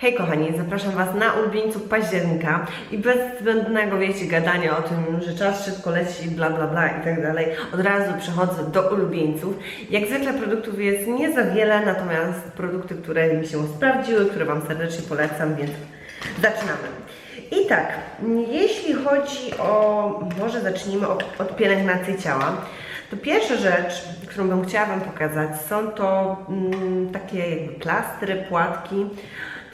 Hej kochani, zapraszam Was na ulubieńców października i bez zbędnego, wiecie, gadania o tym, że czas szybko leci, bla bla bla i tak dalej, od razu przechodzę do ulubieńców. Jak zwykle produktów jest nie za wiele, natomiast produkty, które mi się sprawdziły, które Wam serdecznie polecam, więc zaczynamy. I tak, jeśli chodzi o, może zacznijmy od, od pielęgnacji ciała, to pierwsza rzecz, którą bym chciała Wam pokazać, są to mm, takie jakby plastry, płatki.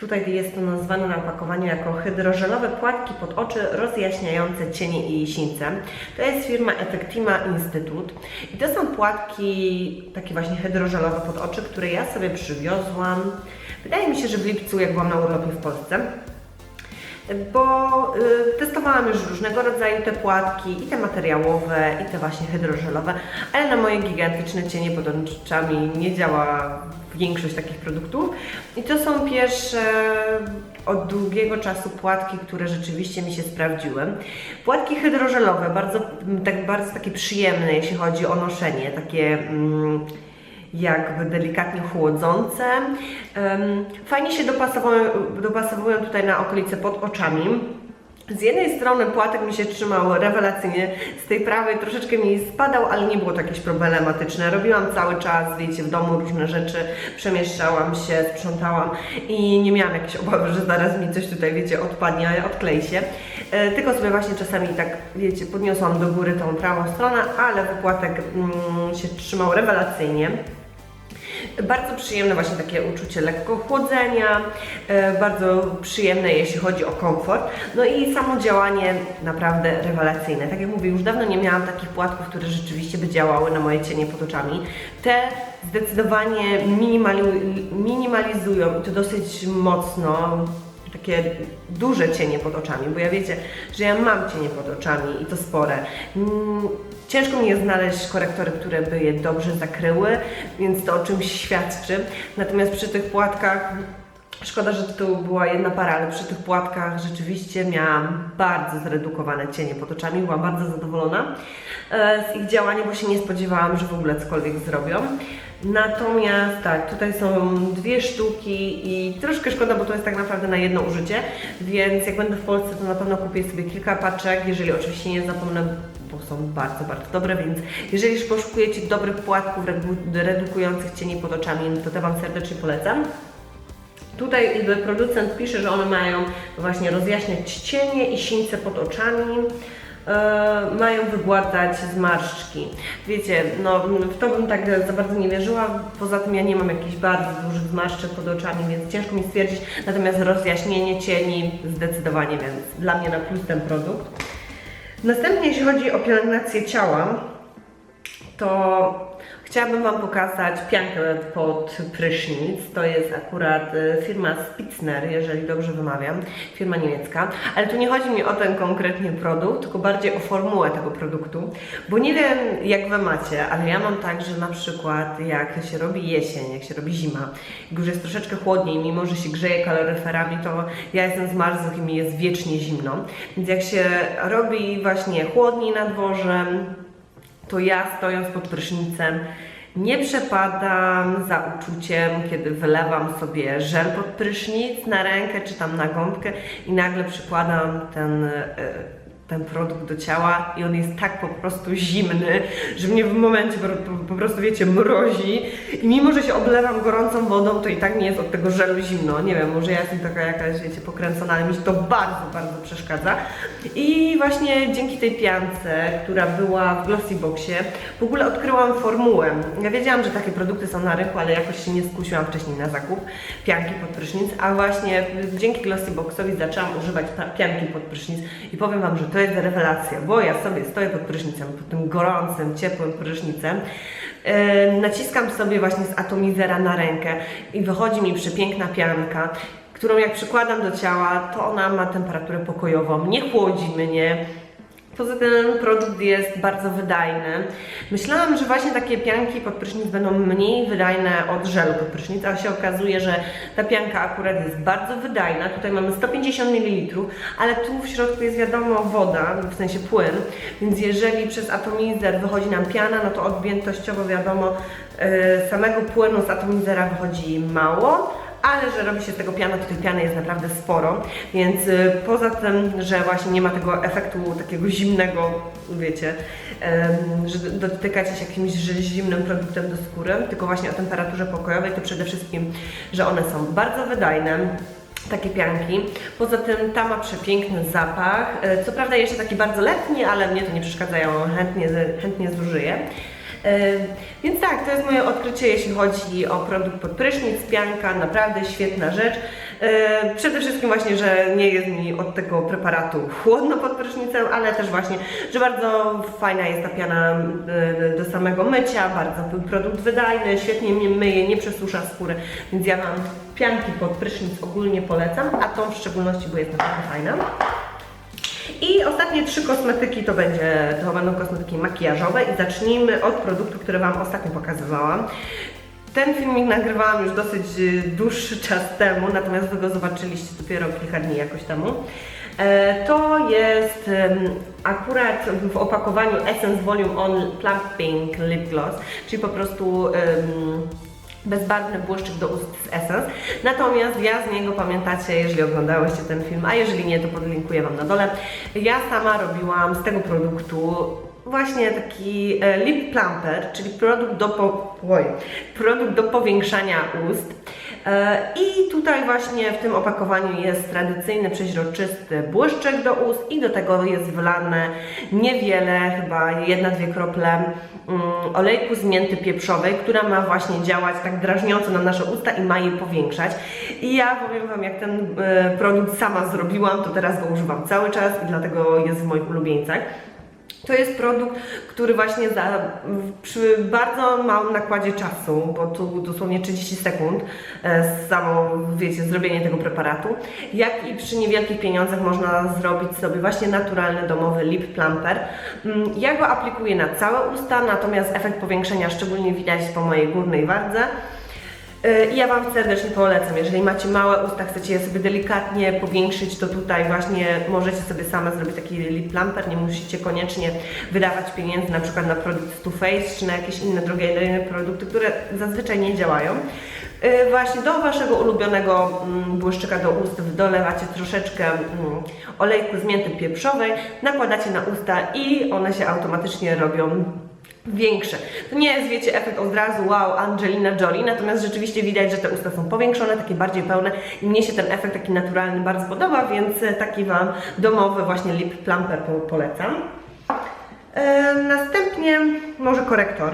Tutaj jest to nazwane na opakowaniu jako hydrożelowe płatki pod oczy rozjaśniające cienie i sińce. To jest firma Effectima Instytut i to są płatki takie właśnie hydrożelowe pod oczy, które ja sobie przywiozłam. Wydaje mi się, że w lipcu, jak byłam na urlopie w Polsce bo y, testowałam już różnego rodzaju te płatki, i te materiałowe, i te właśnie hydrożelowe, ale na moje gigantyczne cienie pod oczami nie działa większość takich produktów. I to są pierwsze od długiego czasu płatki, które rzeczywiście mi się sprawdziły. Płatki hydrożelowe, bardzo, tak, bardzo takie przyjemne, jeśli chodzi o noszenie, takie... Mm, jakby delikatnie chłodzące. Fajnie się dopasowują, dopasowują tutaj na okolice pod oczami. Z jednej strony płatek mi się trzymał rewelacyjnie, z tej prawej troszeczkę mi spadał, ale nie było to jakieś problematyczne. Robiłam cały czas, wiecie, w domu różne rzeczy, przemieszczałam się, sprzątałam i nie miałam jakiejś obawy, że zaraz mi coś tutaj, wiecie, odpadnie, odklei się. E, tylko sobie właśnie czasami tak, wiecie, podniosłam do góry tą prawą stronę, ale wypłatek mm, się trzymał rewelacyjnie. Bardzo przyjemne właśnie takie uczucie lekko chłodzenia, e, bardzo przyjemne jeśli chodzi o komfort. No i samo działanie naprawdę rewelacyjne. Tak jak mówię, już dawno nie miałam takich płatków, które rzeczywiście by działały na moje cienie pod oczami. Te zdecydowanie minimali- minimalizują i to dosyć mocno takie duże cienie pod oczami, bo ja wiecie, że ja mam cienie pod oczami i to spore. Mm, Ciężko mi jest znaleźć korektory, które by je dobrze zakryły, więc to o czymś świadczy. Natomiast przy tych płatkach Szkoda, że tu była jedna para, ale przy tych płatkach rzeczywiście miałam bardzo zredukowane cienie pod oczami. Byłam bardzo zadowolona e, z ich działania, bo się nie spodziewałam, że w ogóle cokolwiek zrobią. Natomiast tak, tutaj są dwie sztuki i troszkę szkoda, bo to jest tak naprawdę na jedno użycie, więc jak będę w Polsce, to na pewno kupię sobie kilka paczek, jeżeli oczywiście nie zapomnę bo są bardzo, bardzo dobre, więc jeżeli już poszukujecie dobrych płatków redu- redukujących cienie pod oczami, to te Wam serdecznie polecam. Tutaj producent pisze, że one mają właśnie rozjaśniać cienie i sińce pod oczami. E, mają wygładzać zmarszczki. Wiecie, no w to bym tak za bardzo nie wierzyła. Poza tym ja nie mam jakichś bardzo dużych zmarszczek pod oczami, więc ciężko mi stwierdzić. Natomiast rozjaśnienie cieni zdecydowanie, więc dla mnie na plus ten produkt. Następnie jeśli chodzi o pielęgnację ciała, to chciałabym Wam pokazać piankę pod prysznic. To jest akurat e, firma Spitzner, jeżeli dobrze wymawiam, firma niemiecka. Ale tu nie chodzi mi o ten konkretnie produkt, tylko bardziej o formułę tego produktu, bo nie wiem jak Wy macie, ale ja mam tak, że na przykład jak się robi jesień, jak się robi zima, jak już jest troszeczkę chłodniej, mimo że się grzeje kaloryferami, to ja jestem zmarzłych i mi jest wiecznie zimno. Więc jak się robi właśnie chłodniej na dworze, to ja stojąc pod prysznicem nie przepadam za uczuciem, kiedy wylewam sobie żel pod prysznic na rękę czy tam na gąbkę i nagle przykładam ten, e, ten produkt do ciała i on jest tak po prostu zimny, że mnie w momencie po, prostu wiecie mrozi i mimo, że się oblewam gorącą wodą, to i tak nie jest od tego żelu zimno. Nie wiem, może ja jestem taka jakaś, wiecie, pokręcona, ale mi się to bardzo, bardzo przeszkadza. I właśnie dzięki tej piance, która była w Glossyboxie, w ogóle odkryłam formułę. Ja wiedziałam, że takie produkty są na rynku, ale jakoś się nie skusiłam wcześniej na zakup pianki pod prysznic, a właśnie dzięki Glossyboxowi zaczęłam używać pianki pod prysznic i powiem Wam, że to jest rewelacja, bo ja sobie stoję pod prysznicem, pod tym gorącym, ciepłym prysznicem, e, naciskam sobie właśnie z atomizera na rękę i wychodzi mi przepiękna pianka, którą jak przykładam do ciała, to ona ma temperaturę pokojową, nie chłodzi mnie. Poza tym produkt jest bardzo wydajny. Myślałam, że właśnie takie pianki pod prysznic będą mniej wydajne od żelu pod prysznic, ale się okazuje, że ta pianka akurat jest bardzo wydajna. Tutaj mamy 150 ml, ale tu w środku jest wiadomo woda, w sensie płyn, więc jeżeli przez atomizer wychodzi nam piana, no to odjętościowo wiadomo, yy, samego płynu z atomizera wychodzi mało, ale że robi się z tego piana, to tej piany jest naprawdę sporo, więc y, poza tym, że właśnie nie ma tego efektu takiego zimnego, wiecie, że dotykacie się jakimś zimnym produktem do skóry, tylko właśnie o temperaturze pokojowej, to przede wszystkim, że one są bardzo wydajne, takie pianki. Poza tym ta ma przepiękny zapach. E, Co prawda jeszcze taki bardzo letni, ale mnie to nie przeszkadza, ja ją chętnie, chętnie zużyję. Więc tak, to jest moje odkrycie, jeśli chodzi o produkt pod prysznic, pianka, naprawdę świetna rzecz. Przede wszystkim właśnie, że nie jest mi od tego preparatu chłodno pod prysznicem, ale też właśnie, że bardzo fajna jest ta piana do samego mycia, bardzo produkt wydajny, świetnie mnie myje, nie przesusza skóry, więc ja Wam pianki pod prysznic ogólnie polecam, a tą w szczególności, bo jest naprawdę fajna. I ostatnie trzy kosmetyki to będzie, to będą kosmetyki makijażowe i zacznijmy od produktu, który Wam ostatnio pokazywałam. Ten filmik nagrywałam już dosyć y, dłuższy czas temu, natomiast Wy go zobaczyliście dopiero kilka dni jakoś temu. E, To jest akurat w opakowaniu Essence Volume On Plumping Lip Gloss, czyli po prostu bezbarwny błyszczyk do ust z Essence. Natomiast ja z niego pamiętacie, jeżeli oglądałyście ten film, a jeżeli nie, to podlinkuję Wam na dole. Ja sama robiłam z tego produktu właśnie taki e, lip plumper, czyli produkt do, po, oj, produkt do powiększania ust. E, I tutaj właśnie w tym opakowaniu jest tradycyjny, przeźroczysty błyszczek do ust i do tego jest wlane niewiele, chyba jedna, dwie krople mm, olejku z mięty pieprzowej, która ma właśnie działać tak drażniąco na nasze usta i ma je powiększać. I ja powiem Wam, jak ten e, produkt sama zrobiłam, to teraz go używam cały czas i dlatego jest w moich ulubieńcach. To jest produkt, który właśnie za, przy bardzo małym nakładzie czasu, bo tu dosłownie 30 sekund e, samo, wiecie, zrobienie tego preparatu, jak i przy niewielkich pieniądzach można zrobić sobie właśnie naturalny domowy lip plumper. Mm, Ja go aplikuję na całe usta, natomiast efekt powiększenia szczególnie widać po mojej górnej wardze. Y, I ja Wam serdecznie polecam, jeżeli macie małe usta, chcecie je sobie delikatnie powiększyć, to tutaj właśnie możecie sobie same zrobić taki lip plumper, nie musicie koniecznie wydawać pieniędzy na przykład na produkt Too Faced czy na jakieś inne drogie produkty, które zazwyczaj nie działają. Y, Właśnie do Waszego ulubionego mm, błyszczyka do ust dolewacie troszeczkę mm, olejku z mięty pieprzowej, nakładacie na usta i one się automatycznie robią większe. To nie jest, wiecie, efekt od razu, wow, Angelina Jolie, natomiast rzeczywiście widać, że te usta są powiększone, takie bardziej pełne i mnie się ten efekt taki naturalny bardzo podoba, więc e, taki Wam domowy właśnie lip plumper po, polecam. E, następnie może korektor.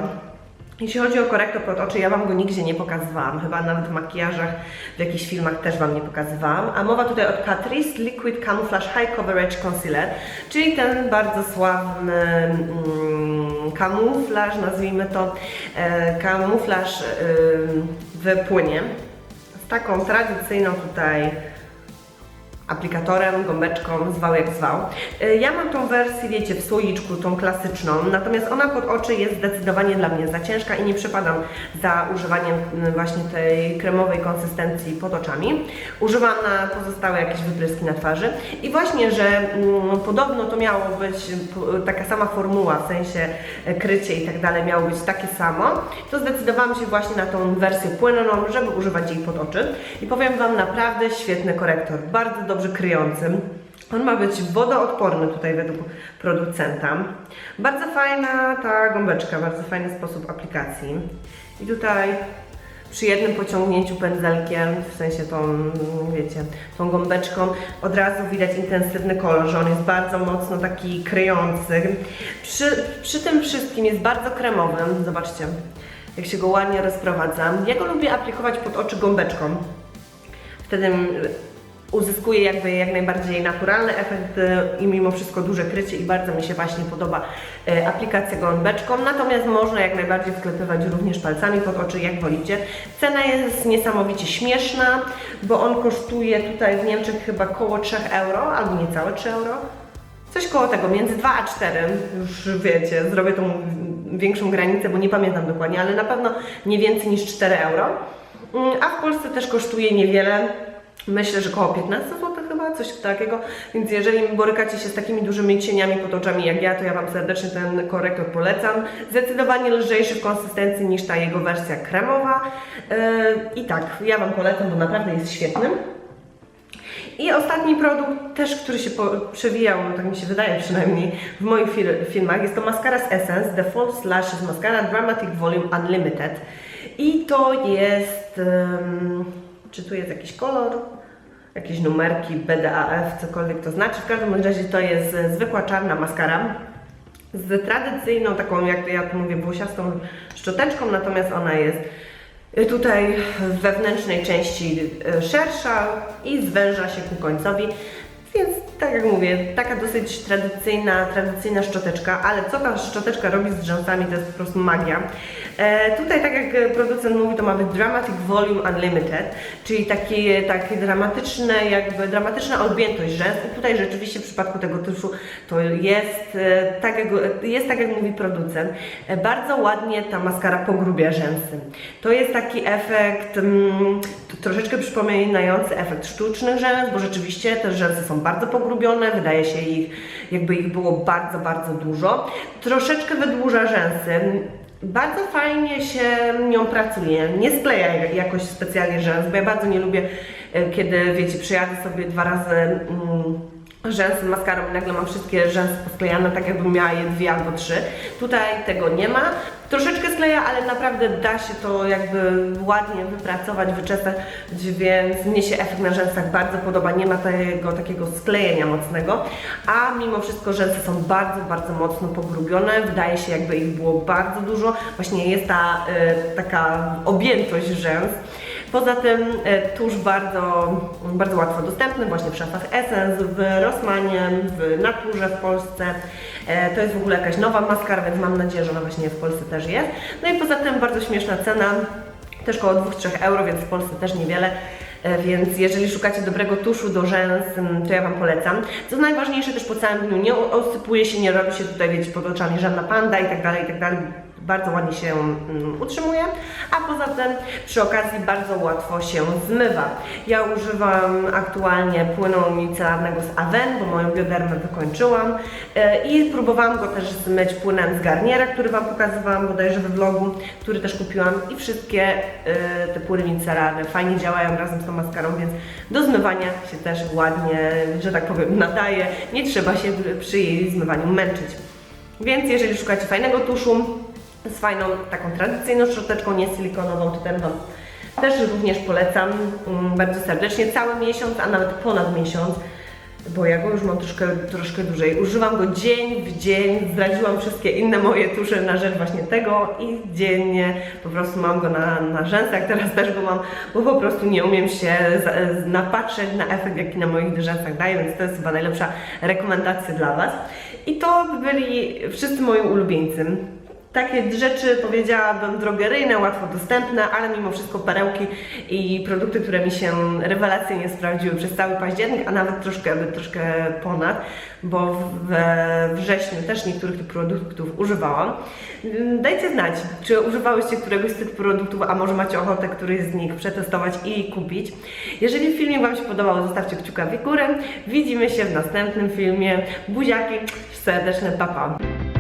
Jeśli chodzi o korektor pod oczy, ja Wam go nigdzie nie pokazywałam, chyba nawet w makijażach, w jakichś filmach też Wam nie pokazywałam. A mowa tutaj o Catrice Liquid Camouflage High Coverage Concealer, czyli ten bardzo sławny mm, kamuflaż, nazwijmy to, e, kamuflaż e, w płynie. Z taką tradycyjną tutaj aplikatorem, gąbeczką, zwał jak zwał. Y, Ja mam tą wersję, wiecie, w słoiczku, tą klasyczną, natomiast ona pod oczy jest zdecydowanie dla mnie za ciężka i nie przepadam za używaniem y, właśnie tej kremowej konsystencji pod oczami. Używam na pozostałe jakieś wypryski na twarzy i właśnie, że mm, podobno to miało być taka sama formuła, w sensie e, krycie i tak dalej, miało być takie samo, to zdecydowałam się właśnie na tą wersję płynną, żeby używać jej pod oczy i powiem Wam naprawdę świetny korektor, bardzo dobrze kryjący. On ma być wodoodporny tutaj według producenta. Bardzo fajna ta gąbeczka, bardzo fajny sposób aplikacji. I tutaj przy jednym pociągnięciu pędzelkiem, w sensie tą, wiecie, tą gąbeczką, od razu widać intensywny kolor, że on jest bardzo mocno taki kryjący. Przy, przy tym wszystkim jest bardzo kremowy, zobaczcie, jak się go ładnie rozprowadza. Ja go lubię aplikować pod oczy gąbeczką. Wtedy uzyskuje jakby jak najbardziej naturalny efekt e, i mimo wszystko duże krycie i bardzo mi się właśnie podoba e, aplikacja gąbeczką, natomiast można jak najbardziej wklepywać również palcami pod oczy, jak wolicie. Cena jest niesamowicie śmieszna, bo on kosztuje tutaj w Niemczech chyba koło 3 euro, albo niecałe 3 euro. Coś koło tego, między 2 a 4, już wiecie, zrobię tą większą granicę, bo nie pamiętam dokładnie, ale na pewno nie więcej niż 4 euro. Mm, A w Polsce też kosztuje niewiele, myślę, że koło 15 zł chyba coś takiego. Więc jeżeli borykacie się z takimi dużymi cieniami pod oczami jak ja, to ja Wam serdecznie ten korektor polecam. Zdecydowanie lżejszy w konsystencji niż ta jego wersja kremowa. Yy, I tak, ja Wam polecam, bo naprawdę jest świetny. I ostatni produkt, też który się przewijał, no tak mi się wydaje przynajmniej, w moich fil- filmach, jest to maskara z Essence, The False Lashes Mascara Dramatic Volume Unlimited. I to jest, em, czy tu jest jakiś kolor? Jakieś numerki, BDAF, cokolwiek to znaczy. W każdym razie to jest e, zwykła czarna maskara z tradycyjną taką, jak ja tu mówię, włosiastą szczoteczką, natomiast ona jest tutaj w wewnętrznej części y, szersza i zwęża się ku końcowi. Więc tak jak mówię, taka dosyć tradycyjna, tradycyjna szczoteczka, ale co ta szczoteczka robi z rzęsami, to jest po prostu magia. E, tutaj, tak jak producent mówi, to ma być Dramatic Volume Unlimited, czyli takie, takie dramatyczne, jakby dramatyczna objętość rzęs. I tutaj rzeczywiście w przypadku tego tuszu to jest, e, tak jak, jest tak jak mówi producent, e, bardzo ładnie ta maskara pogrubia rzęsy. To jest taki efekt mm, troszeczkę przypominający efekt sztucznych rzęs, bo rzeczywiście te rzęsy są bardzo pogrubione, wydaje się ich, jakby ich było bardzo, bardzo dużo. Troszeczkę wydłuża rzęsy. Bardzo fajnie się nią pracuje, nie skleja jakoś specjalnie rzęs, bo ja bardzo nie lubię, e, kiedy wiecie, przejadę sobie dwa razy mm, rzęsy maskarą i nagle mam wszystkie rzęsy posklejane, tak jakbym miała je dwie albo trzy. Tutaj tego nie ma. Troszeczkę skleja, ale naprawdę da się to jakby ładnie wypracować, wyczesać, więc mnie się efekt na rzęsach bardzo podoba. Nie ma tego takiego sklejenia mocnego, a mimo wszystko rzęsy są bardzo, bardzo mocno pogrubione. Wydaje się jakby ich było bardzo dużo. Właśnie jest ta y, taka objętość rzęs. Poza tym e, tusz bardzo, bardzo łatwo dostępny właśnie w szafach Essence, w Rossmanie, w Naturze w Polsce. E, To jest w ogóle jakaś nowa maskara, więc mam nadzieję, że ona właśnie w Polsce też jest. No i poza tym bardzo śmieszna cena, też około 2-3 euro, więc w Polsce też niewiele. E, Więc jeżeli szukacie dobrego tuszu do rzęs, to ja Wam polecam. Co najważniejsze też po całym dniu nie osypuje się, nie robi się tutaj, wiecie, pod oczami żadna panda i tak dalej, i tak dalej. Bardzo ładnie się mm, utrzymuje, a poza tym przy okazji bardzo łatwo się zmywa. Ja używam aktualnie płynu micelarnego z Aven, bo moją biodermę wykończyłam e, i próbowałam go też zmyć płynem z Garniera, który Wam pokazywałam bodajże we vlogu, który też kupiłam i wszystkie e, te płyny micelarne fajnie działają razem z tą maskarą, więc do zmywania się też ładnie, że tak powiem, nadaje. Nie trzeba się przy jej zmywaniu męczyć. Więc jeżeli szukacie fajnego tuszu z fajną taką tradycyjną szczoteczką, nie silikonową, ten Wam też również polecam mm, bardzo serdecznie. Cały miesiąc, a nawet ponad miesiąc, bo ja go już mam troszkę, troszkę dłużej. Używam go dzień w dzień, zdradziłam wszystkie inne moje tusze na rzecz właśnie tego i dziennie po prostu mam go na, na rzęsach, teraz też go mam, bo po prostu nie umiem się z, napatrzeć na efekt, jaki na moich rzęsach daje, więc to jest chyba najlepsza rekomendacja dla Was. I to byli wszyscy moi ulubieńcy. Takie rzeczy powiedziałabym drogeryjne, łatwo dostępne, ale mimo wszystko perełki i produkty, które mi się rewelacyjnie sprawdziły przez cały październik, a nawet troszkę, troszkę ponad, bo we wrześniu też niektórych tych produktów używałam. Dajcie znać, czy używałyście któregoś z tych produktów, a może macie ochotę któryś z nich przetestować i kupić. Jeżeli filmik Wam się podobał, zostawcie kciuka w górę. Widzimy się w następnym filmie. Buziaki, serdeczne papa. Pa.